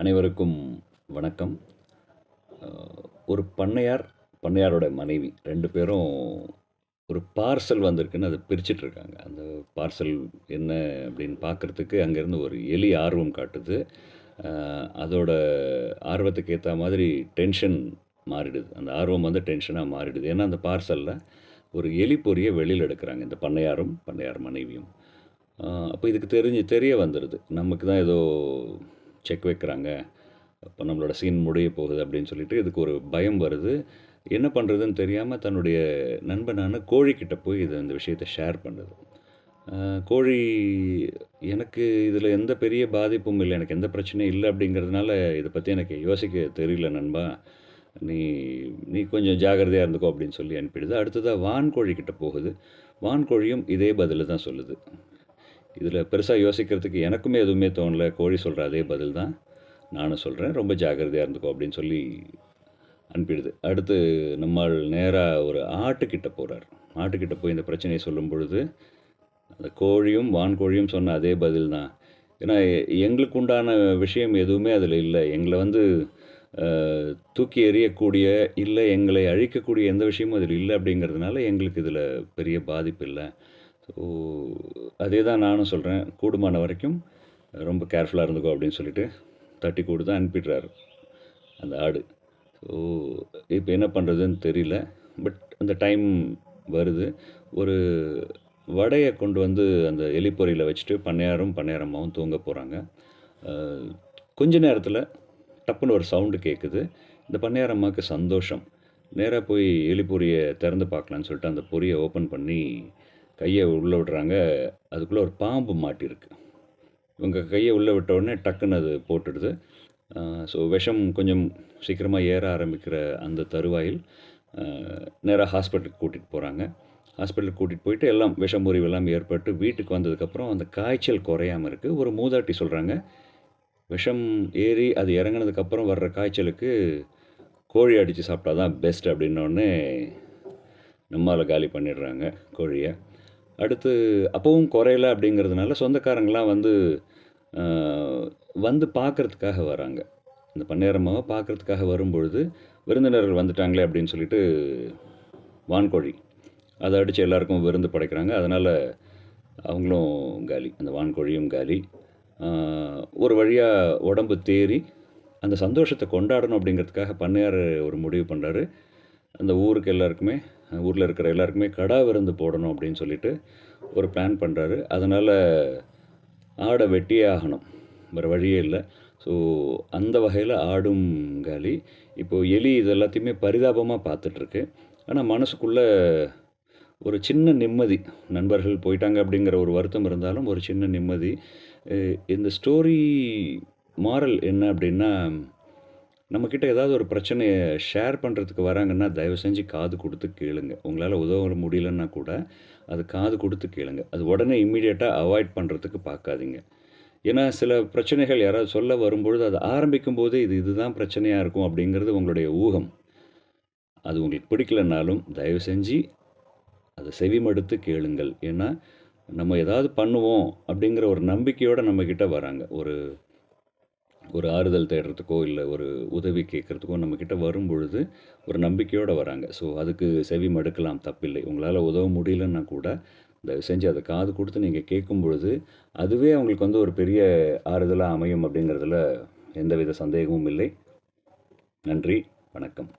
அனைவருக்கும் வணக்கம். ஒரு பண்ணையார் பண்ணையாரோட மனைவி ரெண்டு பேரும் ஒரு பார்சல் வந்திருக்குன்னு அதை பிரிச்சுட்டு இருக்காங்க. அந்த பார்சல் என்ன அப்படின்னு பார்க்குறதுக்கு அங்கேருந்து ஒரு எலி ஆர்வம் காட்டுது. அதோட ஆர்வத்துக்கு ஏற்ற மாதிரி டென்ஷன் மாறிடுது. அந்த ஆர்வம் வந்து டென்ஷனாக மாறிடுது. ஏன்னா அந்த பார்சலில் ஒரு எலி பொரியை வெளியில் எடுக்கிறாங்க. இந்த பண்ணையாரும் பண்ணையார் மனைவியும். அப்போ இதுக்கு தெரிஞ்சு தெரிய வந்துடுது நமக்கு தான் ஏதோ செக் வைக்கிறாங்க. அப்போ நம்மளோட சீன் முடிய போகுது அப்படின்னு சொல்லிட்டு இதுக்கு ஒரு பயம் வருது. என்ன பண்ணுறதுன்னு தெரியாமல் தன்னுடைய நண்பனான கோழிக்கிட்ட போய் இது இந்த விஷயத்தை ஷேர் பண்ணுது. கோழி எனக்கு இதில் எந்த பெரிய பாதிப்பும் இல்லை எனக்கு எந்த பிரச்சனையும் இல்லை அப்படிங்கிறதுனால இதை பற்றி எனக்கு யோசிக்க தெரியல நண்பா. நீ நீ கொஞ்சம் ஜாகிரதையாக இருந்துக்கோ அப்படின்னு சொல்லி அனுப்பிடுது. அடுத்ததாக வான்கோழிக்கிட்ட போகுது. வான்கோழியும் இதே பதில் தான் சொல்லுது. இதில் பெருசாக யோசிக்கிறதுக்கு எனக்குமே எதுவுமே தோணல. கோழி சொல்கிற அதே பதில் தான் நானும் சொல்கிறேன் ரொம்ப ஜாக்கிரதையாக இருந்துக்கோ அப்படின்னு சொல்லி அனுப்பிடுது. அடுத்து நம்மால் நேராக ஒரு ஆட்டுக்கிட்ட போகிறார் ஆட்டுக்கிட்ட போய் இந்த பிரச்சனையை சொல்லும் பொழுது அந்த கோழியும் வான்கோழியும் சொன்ன அதே பதில் தான் ஏன்னா எ- எங்களுக்கு உண்டான விஷயம் எதுவுமே அதில் இல்லை. எங்களை வந்து தூக்கி எறியக்கூடிய இல்லை எங்களை அழிக்கக்கூடிய எந்த விஷயமும் அதில் இல்லை அப்படிங்கிறதுனால எங்களுக்கு இதில் பெரிய பாதிப்பு இல்லை. ஸோ அதே தான் நானும் சொல்கிறேன் கூடுமான வரைக்கும் ரொம்ப கேர்ஃபுல்லாக இருந்துக்கோ அப்படின்னு சொல்லிட்டு தட்டி கூடு தான் அனுப்பிடுறாரு அந்த ஆடு. ஸோ இப்போ என்ன பண்ணுறதுன்னு தெரியல. பட் அந்த டைம் வருது. ஒரு வடையை கொண்டு வந்து அந்த எலிப்பொறியில் வச்சுட்டு பண்ணையாரும் பண்ணையாரம்மாவும் தூங்க போகிறாங்க கொஞ்ச நேரத்தில் டப்புன்னு ஒரு சவுண்டு கேட்குது இந்த பண்ணையாரம்மாவுக்கு சந்தோஷம். நேராக போய் எலிப்பொரியை திறந்து பார்க்கலான்னு சொல்லிட்டு அந்த பொரியை ஓப்பன் பண்ணி கையை உள்ளே விடுறாங்க. அதுக்குள்ளே ஒரு பாம்பு மாட்டியிருக்கு இவங்க கையை உள்ளே விட்ட உடனே டக்குன்னு அது போட்டுடுது. ஸோ விஷம் கொஞ்சம் சீக்கிரமாக ஏற ஆரம்பிக்கிற அந்த தருவாயில் நேராக ஹாஸ்பிட்டலுக்கு கூட்டிகிட்டு போகிறாங்க. ஹாஸ்பிட்டலுக்கு கூட்டிகிட்டு போயிட்டு எல்லாம் விஷம் முறிவெல்லாம் ஏற்பட்டு வீட்டுக்கு வந்ததுக்கப்புறம் அந்த காய்ச்சல் குறையாமல் இருக்குது ஒரு மூதாட்டி சொல்கிறாங்க விஷம் ஏறி அது இறங்குனதுக்கப்புறம் வர்ற காய்ச்சலுக்கு கோழி அடித்து சாப்பிட்டா தான் பெஸ்ட் அப்படின்னோடனே நம்மால் காலி பண்ணிடுறாங்க கோழியை. அடுத்து அப்போவும் குறையல அப்படிங்கிறதுனால சொந்தக்காரங்களாம் வந்து வந்து பார்க்குறதுக்காக வராங்க. இந்த பன்னேரமாவை பார்க்கறதுக்காக வரும்பொழுது விருந்தினர்கள் வந்துட்டாங்களே அப்படின்னு சொல்லிட்டு வான்கோழி அதை அடித்து எல்லாருக்கும் விருந்து படைக்கிறாங்க. அதனால் அவங்களும் காலி அந்த வான்கோழியும் காலி. ஒரு வழியாக உடம்பு தேறி அந்த சந்தோஷத்தை கொண்டாடணும் அப்படிங்கிறதுக்காக பண்ணையார் ஒரு முடிவு பண்ணுறாரு அந்த ஊருக்கு எல்லாருக்குமே ஊரில் இருக்கிற எல்லாருக்குமே கடா விருந்து போடணும் அப்படின்னு சொல்லிட்டு ஒரு பிளான் பண்ணுறாரு அதனால் ஆடை வெட்டியே ஆகணும். வேறு வழியே இல்லை. ஸோ அந்த வகையில் ஆடும் காலி. இப்போது எலி இது எல்லாத்தையுமே பரிதாபமாக பார்த்துட்ருக்கு. ஆனால் மனசுக்குள்ளே ஒரு சின்ன நிம்மதி நண்பர்கள் போயிட்டாங்க அப்படிங்கிற ஒரு வருத்தம் இருந்தாலும் ஒரு சின்ன நிம்மதி இந்த ஸ்டோரி மாரல் என்ன அப்படின்னா நம்மக்கிட்ட ஏதாவது ஒரு பிரச்சனையை ஷேர் பண்ணுறதுக்கு வராங்கன்னா தயவு செஞ்சு காது கொடுத்து கேளுங்க. உங்களால் உதவ முடியலன்னா கூட அது காது கொடுத்து கேளுங்க. அது உடனே இம்மீடியட்டாக அவாய்ட் பண்ணுறதுக்கு பார்க்காதீங்க. ஏன்னா சில பிரச்சனைகள் யாராவது சொல்ல வரும்பொழுது அது ஆரம்பிக்கும் போதே இது இதுதான் பிரச்சனையாக இருக்கும் அப்படிங்கிறது உங்களுடைய ஊகம். அது உங்களுக்கு பிடிக்கலனாலும் தயவு செஞ்சு அதை செவிமடுத்து கேளுங்கள். ஏன்னா நம்ம ஏதாவது பண்ணுவோம் அப்படிங்கிற ஒரு நம்பிக்கையோடு நம்மக்கிட்ட வராங்க. ஒரு ஒரு ஆறுதல் தேடுறதுக்கோ இல்லை ஒரு உதவி கேட்குறதுக்கோ நம்மக்கிட்ட வரும் பொழுது ஒரு நம்பிக்கையோடு வராங்க. ஸோ அதுக்கு செவி மடுக்கலாம் தப்பில்லை. உங்களால் உதவ முடியலன்னா கூட தயவு செஞ்சு அதை காது கொடுத்து நீங்கள் கேட்கும் பொழுது அதுவே அவங்களுக்கு வந்து ஒரு பெரிய ஆறுதலாக அமையும் அப்படிங்கிறதுல எந்தவித சந்தேகமும் இல்லை. நன்றி வணக்கம்.